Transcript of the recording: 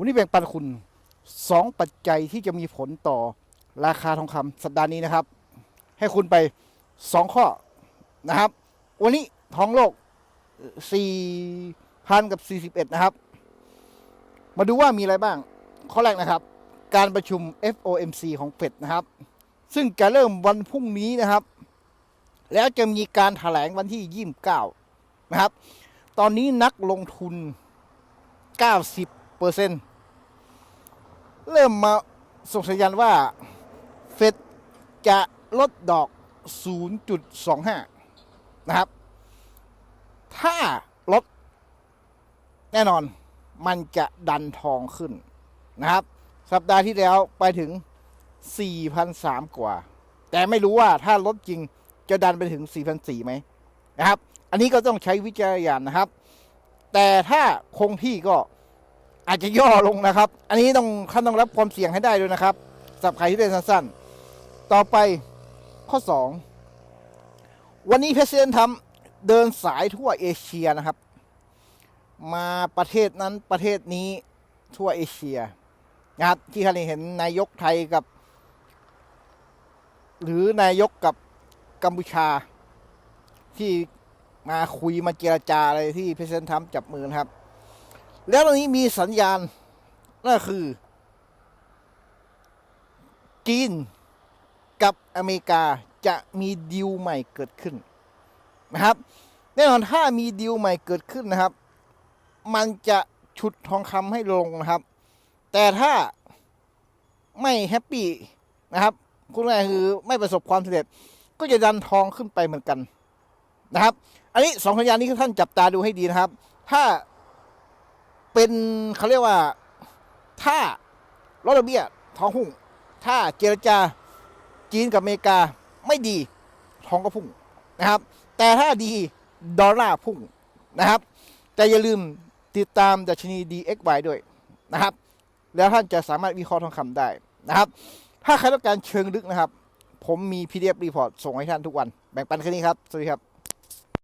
วันนี้แบ่งปันคุณสองปัจจัยที่จะมีผลต่อราคาทองคำสัปดาห์นี้นะครับ ให้คุณไปสองข้อนะครับ วันนี้ทองโลกสี่พันกับสี่สิบเอ็ดนะครับ มาดูว่ามีอะไรบ้าง ข้อแรกนะครับ การประชุม FOMC ของเฟดนะครับ ซึ่งจะเริ่มวันพรุ่งนี้นะครับ แล้วจะมีการถแถลงวันที่ 29 นะครับ ตอนนี้นักลงทุน 90เปอร์เซ็นต์ เริ่มมาส่งสัญญาณว่าเฟดจะลดดอก 0.25 นะครับ ถ้าลดแน่นอนมันจะดันทองขึ้นนะครับ สัปดาห์ที่แล้วไปถึง 4,003 กว่า แต่ไม่รู้ว่าถ้าลดจริงจะดันไปถึง 4,004ไหมนะครับ อันนี้ก็ต้องใช้วิจารณญาณนะครับ แต่ถ้าคงที่ก็ อาจจะย่อลงนะครับ อันนี้ต้องท่านต้องรับความเสี่ยงให้ได้ด้วยนะครับสำหรับใครที่เล่นสั้นๆ ต่อไปข้อ 2 วันนี้เพรสเซนทำเดินสายทั่วเอเชียนะครับ มาประเทศนั้นประเทศนี้ทั่วเอเชียนะครับที่ท่านเห็นนายกไทยกับ หรือนายกกับกัมพูชาที่มาคุยมาเจรจาอะไรที่เพรสเซนทำจับมือนะครับ แล้วตอนนี้มีสัญญาณนั่นคือ จีนกับอเมริกาจะมีดีลใหม่เกิดขึ้นนะครับแน่นอนถ้ามีดีลใหม่เกิดขึ้นนะครับ มันจะฉุดทองคำให้ลงนะครับ แต่ถ้าไม่แฮปปี้นะครับคุณง่ายคือไม่ประสบความสำเร็จ ก็จะดันทองขึ้นไปเหมือนกันนะครับ อันนี้สองสัญญาณนี้ท่านจับตาดูให้ดีนะครับ ถ้า เป็นเขาเรียกว่าถ้าลดดอกเบี้ยทองพุ่งถ้าเจรจาจีนกับอเมริกาไม่ดีทองก็พุ่งนะครับ แต่ถ้าดีดอลลาร์พุ่งนะครับ แต่อย่าลืมติดตามดัชนี DXY ด้วยนะครับ แล้วท่านจะสามารถวิเคราะห์ทองคำได้นะครับ ถ้าใครต้องการเชิงลึกนะครับ ผมมี PDF report ส่งให้ท่านทุกวัน แบ่งปันแค่นี้ครับ สวัสดีครับ